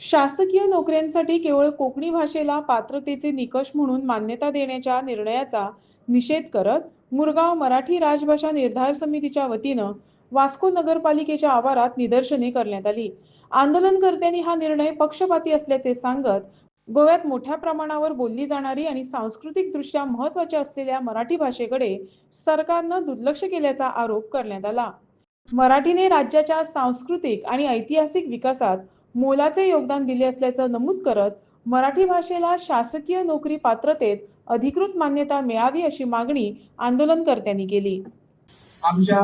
शासकीय नोकऱ्यांसाठी केवळ कोकणी भाषेला पात्रतेचे निकष म्हणून मान्यता देण्याच्या निर्णयाचा निषेध करत मुरगाव मराठी राजभाषा निर्धार समितीच्या वतीनं वास्को नगरपालिकेच्या आवारात निदर्शने करण्यात आली. आंदोलनकर्त्यांनी हा निर्णय पक्षपाती असल्याचे सांगत गोव्यात मोठ्या प्रमाणावर बोलली जाणारी आणि सांस्कृतिकदृष्ट्या महत्त्वाच्या असलेल्या मराठी भाषेकडे सरकारनं दुर्लक्ष केल्याचा आरोप करण्यात आला. मराठीने राज्याच्या सांस्कृतिक आणि ऐतिहासिक विकासात मोलाचे योगदान दिले असल्याचं नमूद करत मराठी भाषेला शासकीय नोकरी पात्रतेत अधिकृत मान्यता मिळावी अशी मागणी आंदोलनकर्त्यांनी केली. आमच्या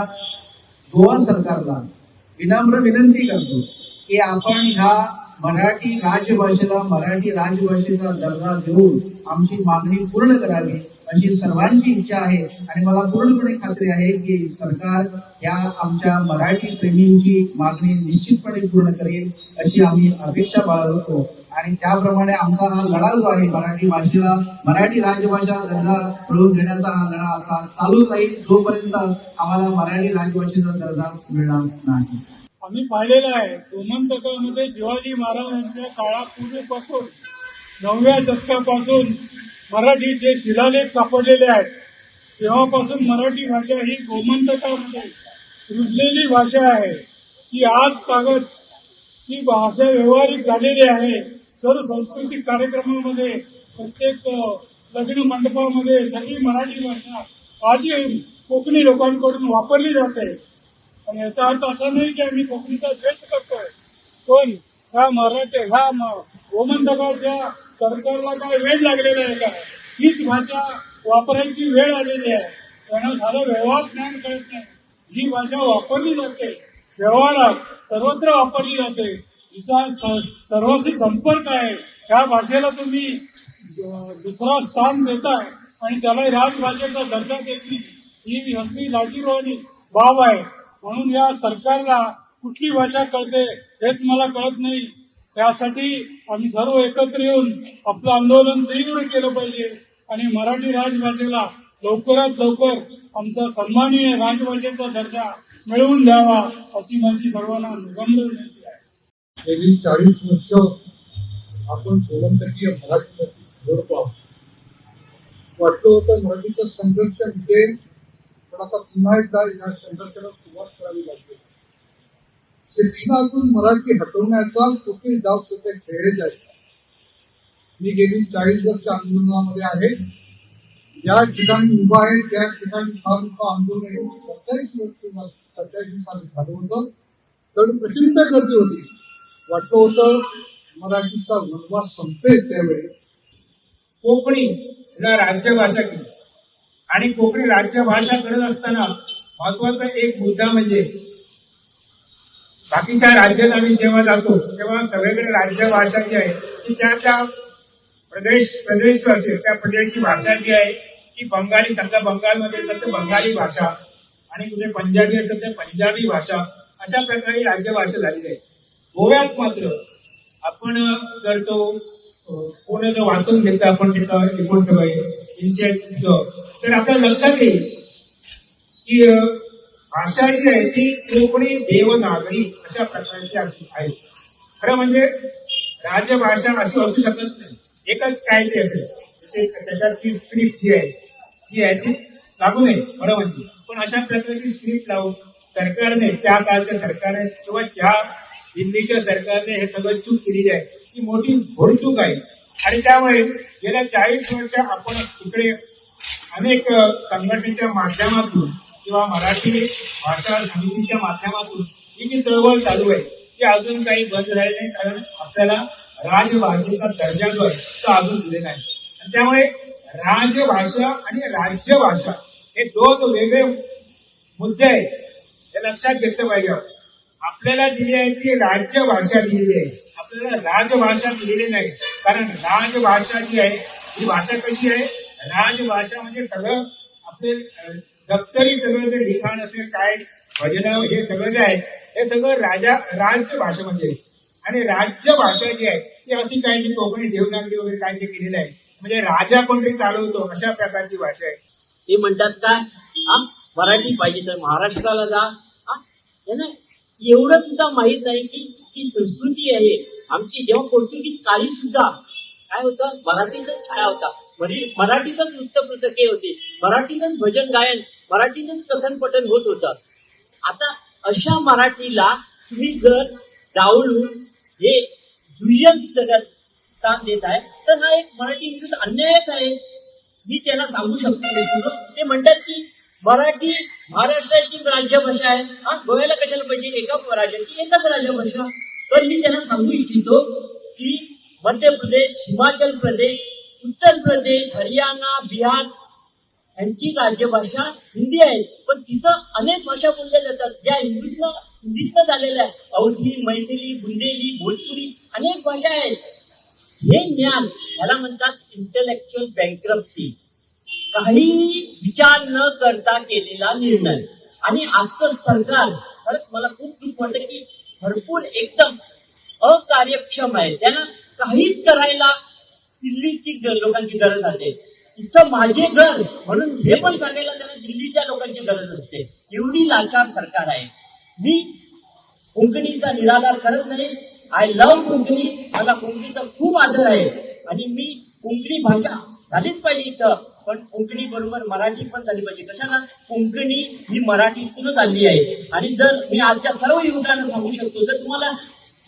गोवा सरकारला विनम्र विनंती करतो की आपण ह्या मराठी राजभाषेला मराठी राजभाषेचा दर्जा देऊन आमची मागणी पूर्ण करावी अशी सर्वांची इच्छा आहे. आणि मला पूर्णपणे खात्री आहे की सरकार या आमच्या मराठी प्रेमींची मागणी निश्चितपणे पूर्ण करेल अशी आम्ही अपेक्षा बाळगतो. आणि त्याप्रमाणे आमचा हा लढा जो आहे मराठी भाषेला मराठी राजभाषा दर्जा मिळवून देण्याचा हा लढा असा चालूच राहील. जोपर्यंत आम्हाला मराठी राजभाषेचा दर्जा मिळणार नाही. आम्ही पाहिलेलं आहे. गोमंतकामध्ये शिवाजी महाराजांच्या काळापूर्वीपासून नवव्या शतकापासून मराठीचे शिलालेख सापडलेले आहेत तेव्हापासून मराठी भाषा ही गोमंतकामध्ये रुजलेली भाषा आहे. ती आज कागद ही भाषा व्यवहारिक झालेली आहे. सर्व सांस्कृतिक कार्यक्रमामध्ये प्रत्येक लग्न मंडपामध्ये सगळी मराठी भाषा आजही कोकणी लोकांकडून वापरली जाते. आणि याचा अर्थ असा नाही की आम्ही कोकणीचा द्वेष करतोय. पण ह्या मराठी ह्या म- गोमंतकाच्या सरकारला काय वेळ लागलेला आहे का? हीच भाषा वापरायची वेळ आलेली आहे. त्यांना साधं व्यवहार ज्ञान कळत नाही. जी भाषा वापरली जाते व्यवहारात सर्वत्र वापरली जाते जिचा सर्वांशी संपर्क आहे. ह्या भाषेला तुम्ही दुसरा स्थान देताय आणि त्याला राजभाषेचा दर्जा देत नाही. ही अगदी लाजीरवाणी बाब आहे. म्हणून या सरकारला कुठली भाषा कळते हेच मला कळत नाही. त्यासाठी आम्ही सर्व एकत्र येऊन आपलं आंदोलन तीव्र केलं पाहिजे आणि मराठी राजभाषेला लवकरात लवकर आमचा सन्माननीय राजभाषेचा दर्जा मिळवून द्यावा अशी माझी सर्वांना नम्र विनंती आहे. गेली चाळीस वर्ष आपण गोलंतकीय मराठीवरती झोडतो वाटलं होतं मराठीचा संघर्ष पण आता पुन्हा एकदा या संघर्षाला सुरुवात करावी लागते शिक्षणातून मराठी हटवण्याचा चुकी डाव सध्या खेळले जाईल मी गेली चाळीस वर्ष आंदोलनामध्ये आहे. ज्या ठिकाणी उभा आहे त्या ठिकाणी फार मोठं आंदोलन सत्तावीस वर्ष सत्तावीस साली झालं होतं. तर प्रचंड गर्दी होती. वाटलं होतं मराठीचा वनवास संपेल त्यावेळी. कोकणी ह्या राज्यभाषा केली आणि कोकणी राज्यभाषा करत असताना महत्त्वाचा एक मुद्दा म्हणजे बाकीच्या राज्यात आम्ही जेव्हा जातो तेव्हा सगळीकडे राज्यभाषा जी आहे ती त्या त्या प्रदेश प्रदेश असेल त्या प्रदेशची भाषा जी आहे ती बंगाली समजा बंगालमध्ये असेल तर बंगाली भाषा आणि कुठे पंजाबी असेल तर पंजाबी भाषा अशा प्रकारे राज्यभाषा झालेली आहे. गोव्यात मात्र आपण जर तो कोण जर वाचून घेतलं आपण तिथं रिपोर्ट सगळं इन्सेट तर आपल्या लक्षात येईल की भाषा जी आहे ती कोकणी देवनागरी अशा प्रकारची अशी आहे. खरं म्हणजे राजभाषा अशी असू शकत नाही. एकच काय ते असेल ते त्याच्यात ती स्क्रिप्ट जी आहे ती आहे ती लागू नये खरं म्हणजे. पण अशा प्रकारची स्क्रिप्ट लावून सरकारने त्या काळच्या सरकारने किंवा त्या दिल्लीच्या सरकारने हे सगळं चूक केलेली आहे ती मोठी घोडचूक आहे. आणि त्यामुळे गेल्या चाळीस वर्ष आपण इकडे अनेक संघटनेच्या माध्यमातून किंवा मराठी भाषा समितीच्या माध्यमातून ही जी चळवळ चालू आहे ती अजून काही बंद झाली नाही कारण आपल्याला राजभाषेचा दर्जा जो आहे तो अजून दिलेला आहे आणि त्यामुळे राजभाषा आणि राज्यभाषा हे दोन वेगळे मुद्दे आहेत हे लक्षात घेतलं पाहिजे आपल्याला दिली आहे ती राज्यभाषा दिलेली आहे. आपल्याला राजभाषा दिलेली नाही कारण राजभाषा जी आहे ही भाषा कशी आहे? राजभाषा म्हणजे सगळं आपले दप्तरी सगळं जे लिखाण असेल काय भजन हे म्हणजे सगळं जे आहे हे सगळं राजा राज्य भाषेमध्ये म्हणजे. आणि राज्य भाषा जी आहे ती अशी काय की कोकणी देवनागरी वगैरे काय ते केलेलं आहे म्हणजे राजा कोणतरी चालवतो अशा प्रकारची भाषा आहे. ते म्हणतात का हा मराठी पाहिजे तर महाराष्ट्राला जा एवढं सुद्धा माहीत नाही की जी संस्कृती आहे आमची जेव्हा पोर्तुगीज काळी सुद्धा काय होतं मराठीतच छाया होता. म्हणजे मराठीतच वृत्तपत्रके होती. मराठीतच भजन गायन मराठीतच कथन पठन होत होतं. आता अशा मराठीला तुम्ही जर डावलून हे दुय्यम स्थान देत आहे तर हा एक मराठी विरुद्ध अन्यायच आहे. मी त्यांना सांगू शकतो ते म्हणतात की मराठी महाराष्ट्राची राज्यभाषा आहे हा गोव्याला कशाला पाहिजे? एका राज्याची एकच राज्यभाषा. तर मी त्यांना सांगू इच्छितो की मध्य प्रदेश हिमाचल प्रदेश उत्तर प्रदेश हरियाणा बिहार यांची राज्यभाषा हिंदी आहे. पण तिथं अनेक भाषा बोलल्या जातात. ज्या हिंदीतनं हिंदीतनं झालेल्या आहेत. अवधी मैथिली बुंदेली भोजपुरी अनेक भाषा आहेत. हे ज्ञान याला म्हणतात इंटलेक्च्युअल बँक्रप्सी काही विचार न करता केलेला निर्णय. आणि आजचं सरकार खरंच मला खूप दुःख वाटतं की भरपूर एकदम अकार्यक्षम आहे. त्यानं काहीच करायला दिल्लीची लोकांची गरज असते. इथं माझे घर म्हणून हे पण सांगायला त्यांना दिल्लीच्या लोकांची गरज असते. एवढी लाचार सरकार आहे. मी कोंकणीचा निराधार करत नाही. I love Konkani. मला कोंकणीचा खूप आदर आहे. आणि मी कोंकणी भाषा झालीच पाहिजे इथं. पण कोंकणी बरोबर मराठी पण झाली पाहिजे. कशाला? कोंकणी ही मराठीतूनच आली आहे. आणि जर मी आजच्या सर्व युवकांना सांगू शकतो जर तुम्हाला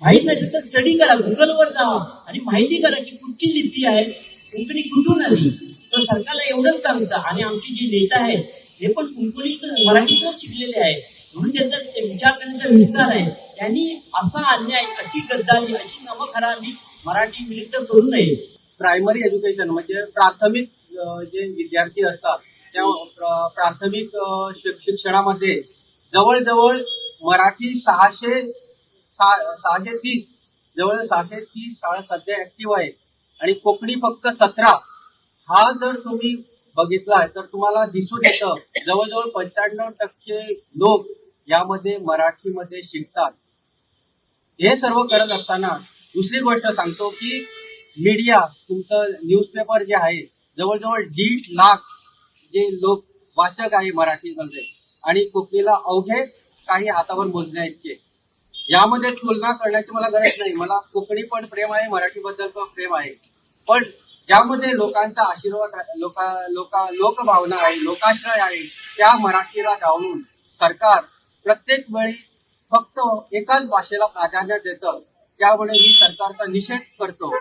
माहीत नसेल तर स्टडी करा गुगलवर जावा आणि माहिती करा की कुठची लिपी आहे कोंकणी कुठून आली? तर सरकारला एवढंच सांगतं. आणि आमची जी नेता आहे हे पण कोंकणीत मराठीतच शिकलेले आहे म्हणून त्यांचा विचार करण्याचा विस्तार आहे. त्यांनी असा अन्याय अशी गद्दारी अशी नमखरामी मराठी विरुद्ध करू नये. प्रायमरी एज्युकेशन म्हणजे प्राथमिक जे विद्यार्थी असतात त्या प्राथमिक शिक्षणामध्ये जवळजवळ मराठी सहाशे सहाशे तीस. जवळ सहाशे तीस शाळा सध्या ऍक्टिव्ह आहे. आणि कोकणी फक्त सतरा. हा जर तुम्ही बघितला तर तुम्हाला दिसून येतं जवळजवळ पंच्याण्णव टक्के लोक यामध्ये मराठीमध्ये शिकतात. हे सर्व करत असताना दुसरी गोष्ट सांगतो की मीडिया तुमचं न्यूजपेपर जे आहे जवळजवळ दीड लाख जे लोक वाचक आहे मराठीमध्ये. आणि कोकणीला अवघे काही हातावर मोजण्या इतके. यामध्ये तुलना करण्याची मला गरज नाही. मला कोकणी पण प्रेम आहे मराठीबद्दल पण प्रेम आहे. पण ज्यामध्ये लोकांचा आशीर्वाद लोका लोका लोकभावना आहे लोकाश्रय आहे त्या मराठीला डावलून सरकार प्रत्येक वेळी फक्त एकाच भाषेला प्राधान्य देतं. त्यामुळे मी सरकारचा निषेध करतो.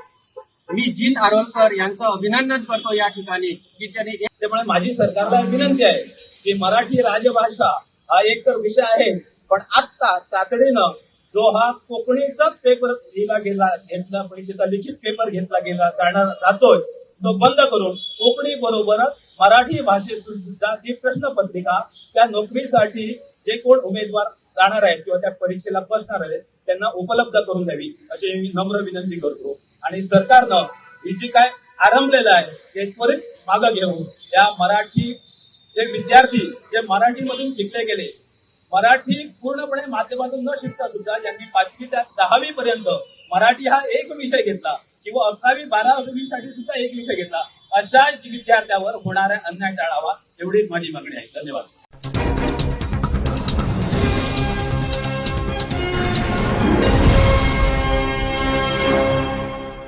मी जीत आरोलकर यांचं अभिनंदन करतो या ठिकाणी की त्यांनी त्यामुळे माझी सरकारला विनंती आहे की मराठी राजभाषा हा एक तर विषय आहे पण आत्ता तातडीनं जो हा कोकणीचाच पेपर लिहिला गेला घेतला परीक्षेचा लिखित पेपर घेतला गेला जाणार जातोय तो बंद करून कोकणी बरोबरच मराठी भाषेतून सुद्धा ती प्रश्नपत्रिका त्या नोकरीसाठी जे कोण उमेदवार जाणार आहेत किंवा त्या परीक्षेला बसणार आहेत त्यांना उपलब्ध करून द्यावी अशी मी नम्र विनंती करतो. आणि सरकारनं ही जी काय आरंभलेलं आहे ते त्वरित मागं घेऊन या मराठी जे विद्यार्थी जे मराठीमधून शिकले गेले मराठी पूर्णपणे माध्यमातून न शिकता सुद्धा ज्यांनी पाचवी त्या दहावी पर्यंत मराठी हा एक विषय घेतला किंवा अकरावी बारावी साठी सुद्धा एक विषय घेतला अशा विद्यार्थ्यावर होणारा अन्याय टाळावा एवढीच माझी मागणी आहे. धन्यवाद.